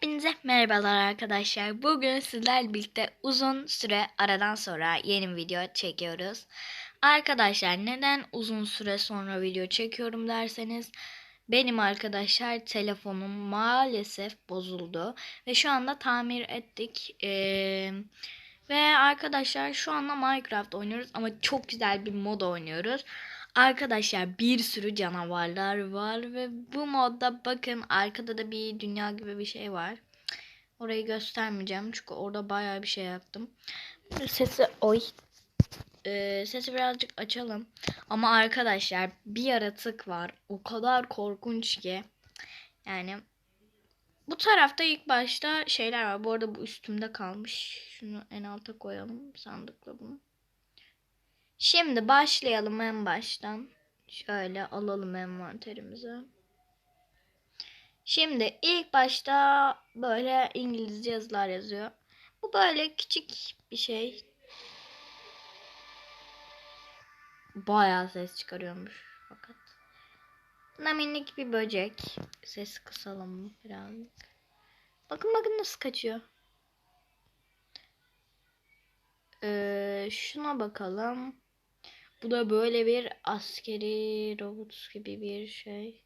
Hepinize merhabalar arkadaşlar. Bugün sizlerle birlikte uzun süre aradan sonra yeni bir video çekiyoruz. Arkadaşlar neden uzun süre sonra video çekiyorum derseniz benim arkadaşlar telefonum maalesef bozuldu ve şu anda tamir ettik. Ee, ve arkadaşlar şu anda Minecraft oynuyoruz ama çok güzel bir mod oynuyoruz. Arkadaşlar bir sürü canavarlar var ve bu modda bakın arkada da bir dünya gibi bir şey var. Orayı göstermeyeceğim çünkü orada bayağı bir şey yaptım. Sesi oy. Ee, sesi birazcık açalım. Ama arkadaşlar bir yaratık var. O kadar korkunç ki. Yani bu tarafta ilk başta şeyler var. Bu arada bu üstümde kalmış. Şunu en alta koyalım sandıkla bunu. Şimdi başlayalım en baştan. Şöyle alalım envanterimize. Şimdi ilk başta böyle İngilizce yazılar yazıyor. Bu böyle küçük bir şey. Bayağı ses çıkarıyormuş fakat. Buna minik bir böcek. Sesi kısalım birazcık. Bakın bakın nasıl kaçıyor. Ee, şuna bakalım. Bu da böyle bir askeri robot gibi bir şey.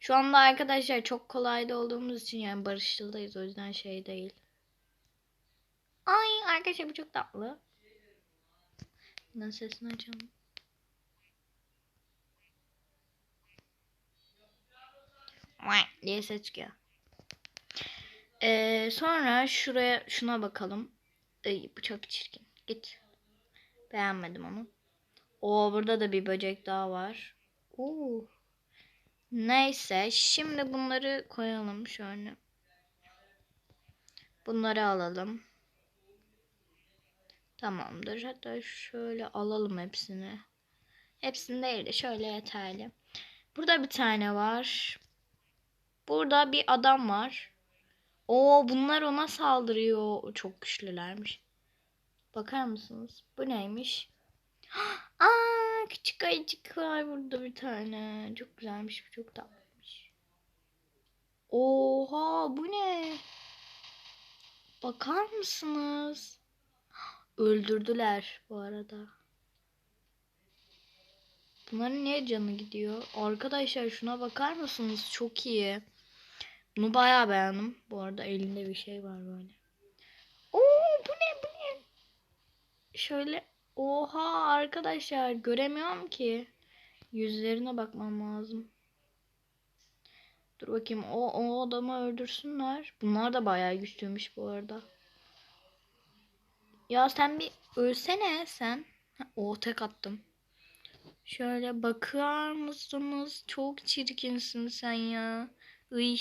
Şu anda arkadaşlar çok kolayda olduğumuz için yani barışçıldayız o yüzden şey değil. Ay arkadaşlar bu çok tatlı. Bundan sesini açalım. Diye ses çıkıyor. Ee, sonra şuraya şuna bakalım. Ay, bu çok çirkin. Git. Beğenmedim onu. O burada da bir böcek daha var. Oo. Neyse şimdi bunları koyalım şöyle. Bunları alalım. Tamamdır. Hatta şöyle alalım hepsini. Hepsini değil de şöyle yeterli. Burada bir tane var. Burada bir adam var. Oo bunlar ona saldırıyor. Çok güçlülermiş. Bakar mısınız? Bu neymiş? Aa küçük ayıcık var burada bir tane. Çok güzelmiş. Çok tatlıymış. Oha bu ne? Bakar mısınız? Öldürdüler bu arada. Bunların niye canı gidiyor? Arkadaşlar şuna bakar mısınız? Çok iyi. Bunu bayağı beğendim. Bu arada elinde bir şey var böyle. Oo bu ne bu ne? Şöyle Oha arkadaşlar göremiyorum ki. Yüzlerine bakmam lazım. Dur bakayım o, o adamı öldürsünler. Bunlar da bayağı güçlüymüş bu arada. Ya sen bir ölsene sen. O tek attım. Şöyle bakar mısınız? Çok çirkinsin sen ya. Iy.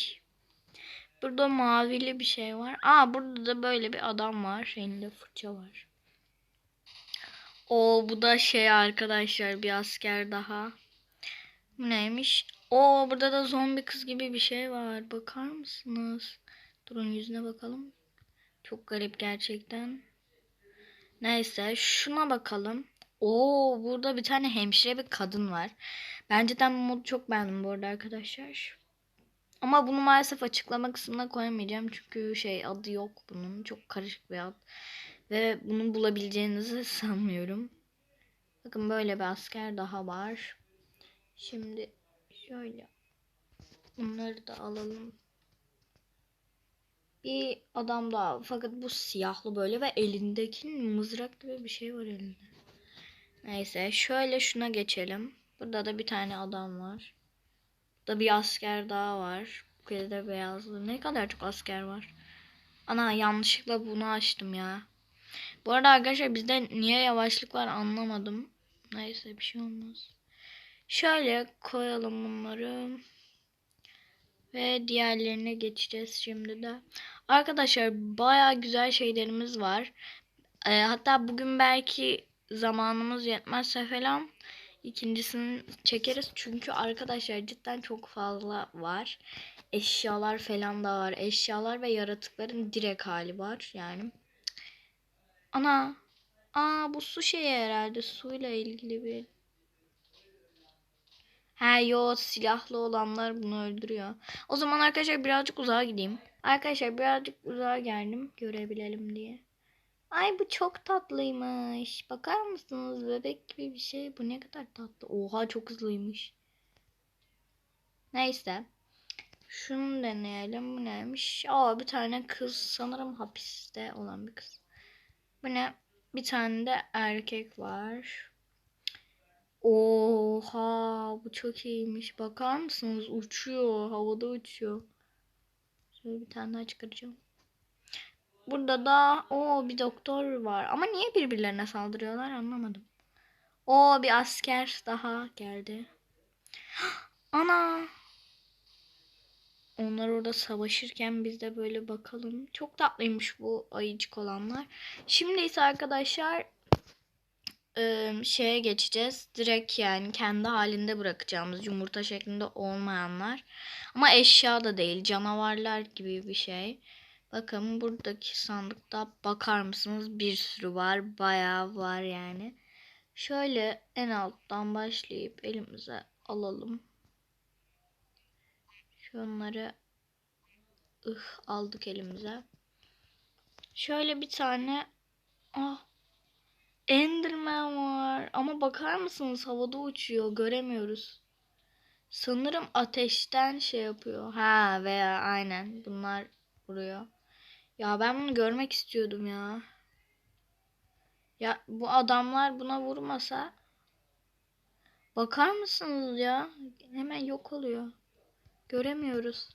Burada mavili bir şey var. Aa burada da böyle bir adam var. Elinde fırça var. O bu da şey arkadaşlar bir asker daha. Bu neymiş? O burada da zombi kız gibi bir şey var. Bakar mısınız? Durun yüzüne bakalım. Çok garip gerçekten. Neyse şuna bakalım. Oo burada bir tane hemşire bir kadın var. Bence ben bu modu çok beğendim bu arada arkadaşlar. Ama bunu maalesef açıklama kısmına koyamayacağım. Çünkü şey adı yok bunun. Çok karışık bir ad. Ve bunu bulabileceğinizi sanmıyorum. Bakın böyle bir asker daha var. Şimdi şöyle bunları da alalım. Bir adam daha fakat bu siyahlı böyle ve elindeki mızrak gibi bir şey var elinde. Neyse şöyle şuna geçelim. Burada da bir tane adam var. Burada bir asker daha var. Bu kez de beyazlı. Ne kadar çok asker var. Ana yanlışlıkla bunu açtım ya. Bu arada arkadaşlar bizde niye yavaşlık var anlamadım. Neyse bir şey olmaz. Şöyle koyalım bunları. Ve diğerlerine geçeceğiz şimdi de. Arkadaşlar baya güzel şeylerimiz var. Ee, hatta bugün belki zamanımız yetmezse falan ikincisini çekeriz. Çünkü arkadaşlar cidden çok fazla var. Eşyalar falan da var. Eşyalar ve yaratıkların direkt hali var. Yani Ana. Aa bu su şeyi herhalde. Suyla ilgili bir. He yo silahlı olanlar bunu öldürüyor. O zaman arkadaşlar birazcık uzağa gideyim. Arkadaşlar birazcık uzağa geldim görebilelim diye. Ay bu çok tatlıymış. Bakar mısınız bebek gibi bir şey. Bu ne kadar tatlı. Oha çok hızlıymış. Neyse. Şunu deneyelim. Bu neymiş? Aa bir tane kız sanırım hapiste olan bir kız. Bu ne? Bir tane de erkek var. Oha bu çok iyiymiş. Bakar mısınız? Uçuyor. Havada uçuyor. Şöyle bir tane daha çıkaracağım. Burada da o bir doktor var. Ama niye birbirlerine saldırıyorlar anlamadım. O bir asker daha geldi. Ana. Onlar orada savaşırken biz de böyle bakalım. Çok tatlıymış bu ayıcık olanlar. Şimdi ise arkadaşlar şeye geçeceğiz. Direkt yani kendi halinde bırakacağımız yumurta şeklinde olmayanlar. Ama eşya da değil canavarlar gibi bir şey. Bakın buradaki sandıkta bakar mısınız bir sürü var. Bayağı var yani. Şöyle en alttan başlayıp elimize alalım. Şunları ıh aldık elimize. Şöyle bir tane ah Enderman var. Ama bakar mısınız havada uçuyor. Göremiyoruz. Sanırım ateşten şey yapıyor. Ha veya aynen bunlar vuruyor. Ya ben bunu görmek istiyordum ya. Ya bu adamlar buna vurmasa bakar mısınız ya? Hemen yok oluyor. Göremiyoruz.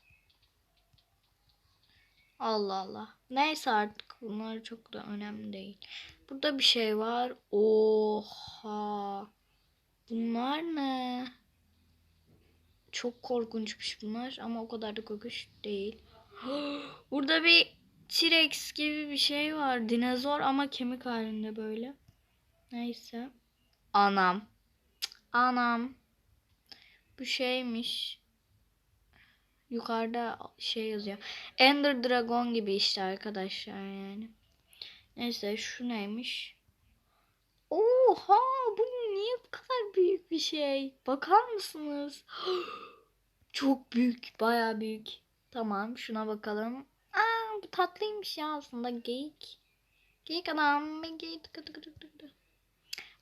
Allah Allah. Neyse artık bunlar çok da önemli değil. Burada bir şey var. Oha. Bunlar ne? Çok korkunçmuş bunlar ama o kadar da korkunç değil. Burada bir T-Rex gibi bir şey var. Dinozor ama kemik halinde böyle. Neyse. Anam. Anam. Bu şeymiş. Yukarıda şey yazıyor. Ender Dragon gibi işte arkadaşlar yani. Neyse şu neymiş? Oha bu niye bu kadar büyük bir şey? Bakar mısınız? Çok büyük, baya büyük. Tamam şuna bakalım. Aa bu tatlıymış ya aslında geyik. Geyik adam. Geyik.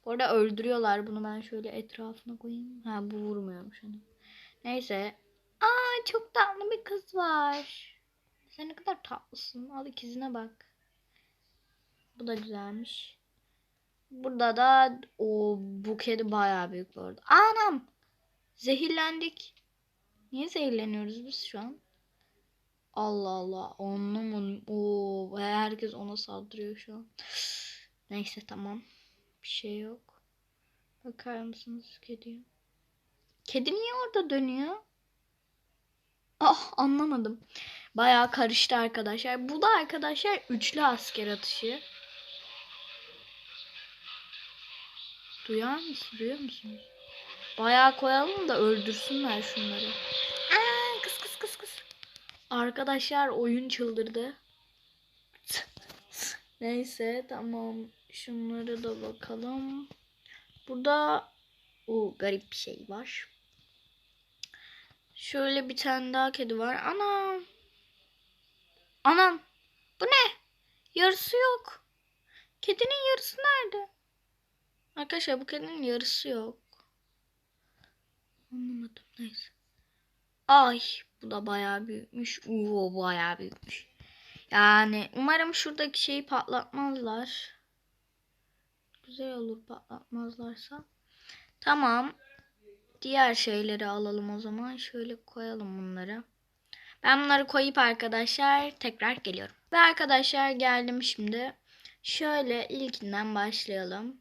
Bu arada öldürüyorlar bunu ben şöyle etrafına koyayım. Ha bu vurmuyormuş onu. Neyse. Aa çok tatlı bir kız var. Sen ne kadar tatlısın. Al ikizine bak. Bu da güzelmiş. Burada da o bu kedi bayağı büyük bu. Anam. Zehirlendik. Niye zehirleniyoruz biz şu an? Allah Allah. Anlamadım. Oo, herkes ona saldırıyor şu an. Neyse tamam. Bir şey yok. Bakar mısınız kediye? Kedi niye orada dönüyor? Ah anlamadım. Bayağı karıştı arkadaşlar. Bu da arkadaşlar üçlü asker atışı. Duyar mısın? Duyuyor musunuz? Bayağı koyalım da öldürsünler şunları. Aa, kıs kıs kıs kıs. Arkadaşlar oyun çıldırdı. Neyse tamam. Şunlara da bakalım. Burada o garip bir şey var. Şöyle bir tane daha kedi var. Anam. Anam. Bu ne? Yarısı yok. Kedinin yarısı nerede? Arkadaşlar bu kedinin yarısı yok. Anlamadım neyse. Ay bu da bayağı büyükmüş. Oo bayağı büyükmüş. Yani umarım şuradaki şeyi patlatmazlar. Güzel olur patlatmazlarsa. Tamam. Diğer şeyleri alalım o zaman. Şöyle koyalım bunları. Ben bunları koyup arkadaşlar tekrar geliyorum. Ve arkadaşlar geldim şimdi. Şöyle ilkinden başlayalım.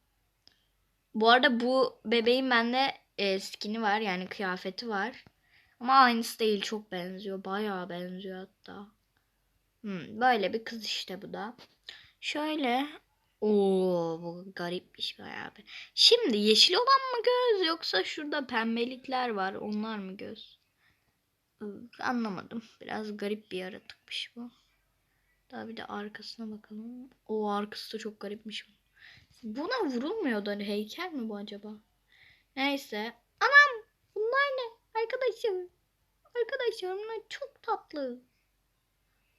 Bu arada bu bebeğin bende e, skini var yani kıyafeti var. Ama aynısı değil çok benziyor. Bayağı benziyor hatta. Hmm, böyle bir kız işte bu da. Şöyle. Oo bu garipmiş bayağı bir. Şimdi yeşil olan mı göz yoksa şurada pembelikler var onlar mı göz? Anlamadım. Biraz garip bir yaratıkmış bu. Daha bir de arkasına bakalım. O arkası da çok garipmiş. Buna vurulmuyordu hani heykel mi bu acaba? Neyse. Anam bunlar ne? Arkadaşım. Arkadaşlar bunlar çok tatlı.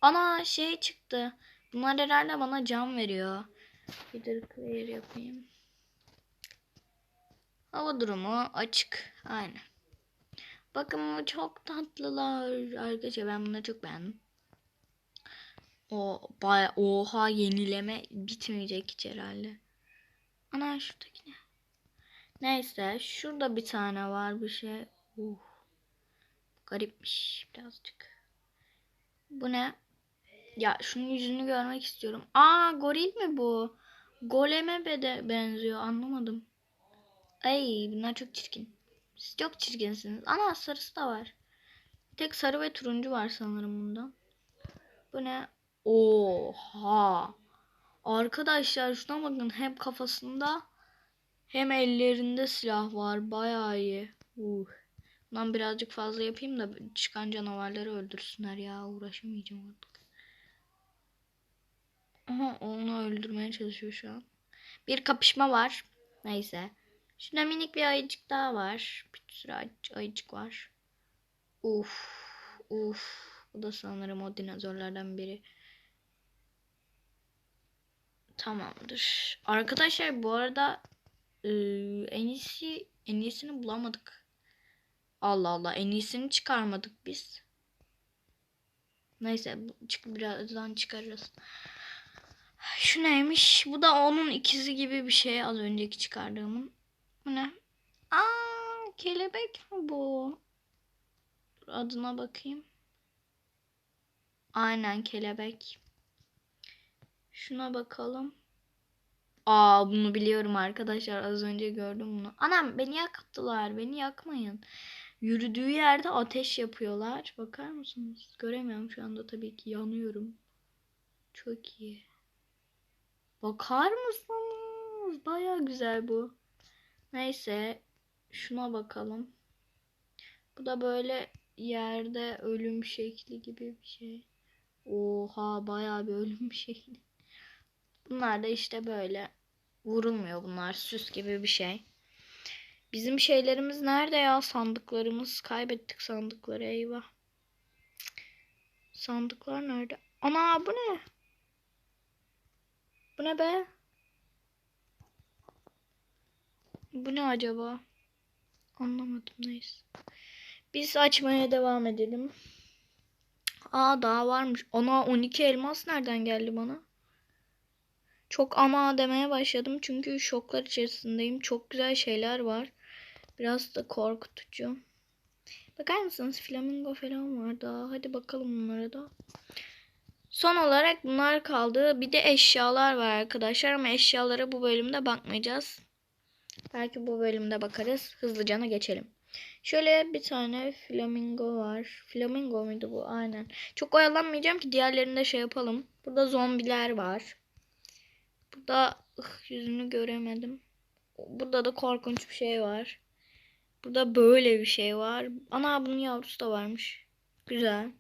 Ana şey çıktı. Bunlar herhalde bana can veriyor. Bir clear yapayım. Hava durumu açık. Aynen. Bakın çok tatlılar. Arkadaşlar ben bunları çok beğendim. O baya oha yenileme bitmeyecek hiç herhalde. Ana şuradaki ne? Neyse şurada bir tane var bir şey. Uh. Garipmiş birazcık. Bu ne? Ya şunun yüzünü görmek istiyorum. Aa goril mi bu? Goleme de benziyor anlamadım. Ay bunlar çok çirkin. Siz çok çirkinsiniz. Ana sarısı da var. Tek sarı ve turuncu var sanırım bunda. Bu ne? Oha. Arkadaşlar şuna bakın hem kafasında hem ellerinde silah var. Bayağı iyi. Uh. Bundan birazcık fazla yapayım da çıkan canavarları öldürsünler ya. Uğraşamayacağım artık. Aha onu öldürmeye çalışıyor şu an. Bir kapışma var. Neyse. Şurada minik bir ayıcık daha var. Bir sürü ayıcık, var. Uf. Uf. Bu da sanırım o dinozorlardan biri. Tamamdır. Arkadaşlar bu arada e, en iyisi en iyisini bulamadık. Allah Allah en iyisini çıkarmadık biz. Neyse çık birazdan çıkarırız. Şu neymiş? Bu da onun ikizi gibi bir şey az önceki çıkardığımın. Bu ne? Aa, kelebek mi bu? Adına bakayım. Aynen kelebek. Şuna bakalım. Aa bunu biliyorum arkadaşlar. Az önce gördüm bunu. Anam beni yaktılar. Beni yakmayın. Yürüdüğü yerde ateş yapıyorlar. Bakar mısınız? Göremiyorum şu anda tabii ki yanıyorum. Çok iyi. Bakar mısınız? Baya güzel bu. Neyse. Şuna bakalım. Bu da böyle yerde ölüm şekli gibi bir şey. Oha baya bir ölüm şekli. Bunlar da işte böyle vurulmuyor bunlar süs gibi bir şey. Bizim şeylerimiz nerede ya sandıklarımız? Kaybettik sandıkları eyvah. Sandıklar nerede? Ana bu ne? Bu ne be? Bu ne acaba? Anlamadım neyse. Biz açmaya devam edelim. Aa daha varmış. Ana 12 elmas nereden geldi bana? Çok ama demeye başladım çünkü şoklar içerisindeyim. Çok güzel şeyler var. Biraz da korkutucu. Bakar mısınız? Flamingo falan var daha. Hadi bakalım bunlara da. Son olarak bunlar kaldı. Bir de eşyalar var arkadaşlar ama eşyalara bu bölümde bakmayacağız. Belki bu bölümde bakarız. Hızlıca geçelim. Şöyle bir tane flamingo var. Flamingo muydu bu? Aynen. Çok oyalanmayacağım ki diğerlerinde şey yapalım. Burada zombiler var. Burada ıh, yüzünü göremedim. Burada da korkunç bir şey var. Burada böyle bir şey var. Ana bunun yavrusu da varmış. Güzel.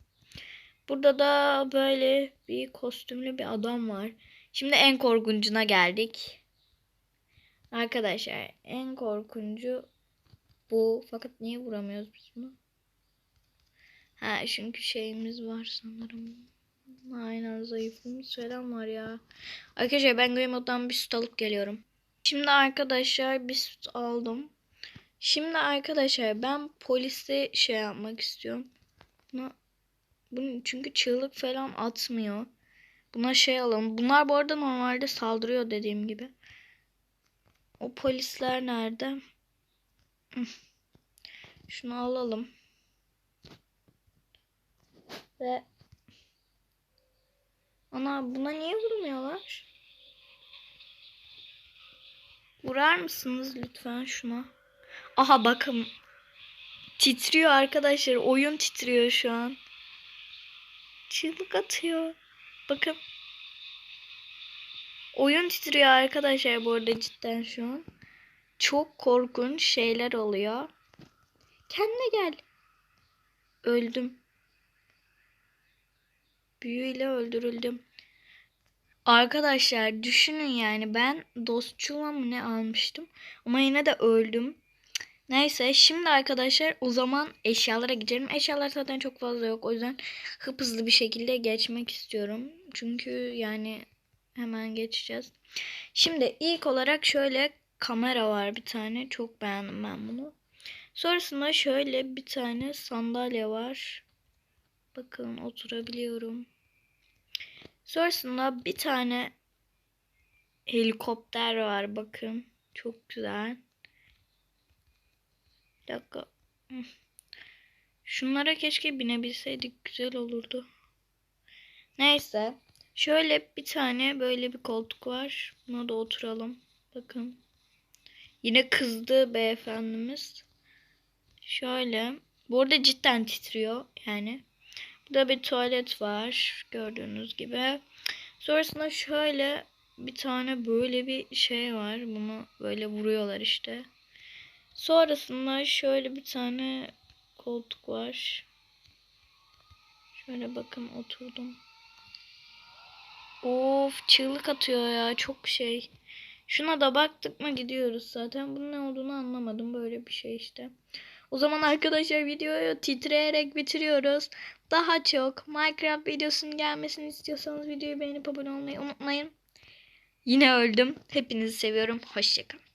Burada da böyle bir kostümlü bir adam var. Şimdi en korkuncuna geldik. Arkadaşlar en korkuncu bu. Fakat niye vuramıyoruz biz bunu? Ha çünkü şeyimiz var sanırım. Aynen zayıflığımız falan var ya. Arkadaşlar ben Game Mode'dan bir süt alıp geliyorum. Şimdi arkadaşlar bir süt aldım. Şimdi arkadaşlar ben polisi şey yapmak istiyorum. Buna, bunu, çünkü çığlık falan atmıyor. Buna şey alalım. Bunlar bu arada normalde saldırıyor dediğim gibi. O polisler nerede? Şunu alalım. Ve Ana buna niye vurmuyorlar? Vurar mısınız lütfen şuna? Aha bakın. Titriyor arkadaşlar. Oyun titriyor şu an. Çığlık atıyor. Bakın. Oyun titriyor arkadaşlar bu arada cidden şu an. Çok korkunç şeyler oluyor. Kendine gel. Öldüm. Büyüyle öldürüldüm. Arkadaşlar düşünün yani ben dostçuğuma mı ne almıştım. Ama yine de öldüm. Neyse şimdi arkadaşlar o zaman eşyalara geçelim. Eşyalar zaten çok fazla yok. O yüzden hızlı bir şekilde geçmek istiyorum. Çünkü yani hemen geçeceğiz. Şimdi ilk olarak şöyle kamera var bir tane. Çok beğendim ben bunu. Sonrasında şöyle bir tane sandalye var. Bakın oturabiliyorum. Sonrasında bir tane helikopter var bakın. Çok güzel. Dakika. Şunlara keşke binebilseydik güzel olurdu. Neyse. Şöyle bir tane böyle bir koltuk var. Buna da oturalım. Bakın. Yine kızdı beyefendimiz. Şöyle. Bu arada cidden titriyor yani. Burada bir tuvalet var. Gördüğünüz gibi. Sonrasında şöyle bir tane böyle bir şey var. Bunu böyle vuruyorlar işte. Sonrasında şöyle bir tane koltuk var. Şöyle bakın oturdum. Of çığlık atıyor ya çok şey. Şuna da baktık mı gidiyoruz zaten. Bunun ne olduğunu anlamadım. Böyle bir şey işte. O zaman arkadaşlar videoyu titreyerek bitiriyoruz. Daha çok Minecraft videosunun gelmesini istiyorsanız videoyu beğenip abone olmayı unutmayın. Yine öldüm. Hepinizi seviyorum. Hoşçakalın.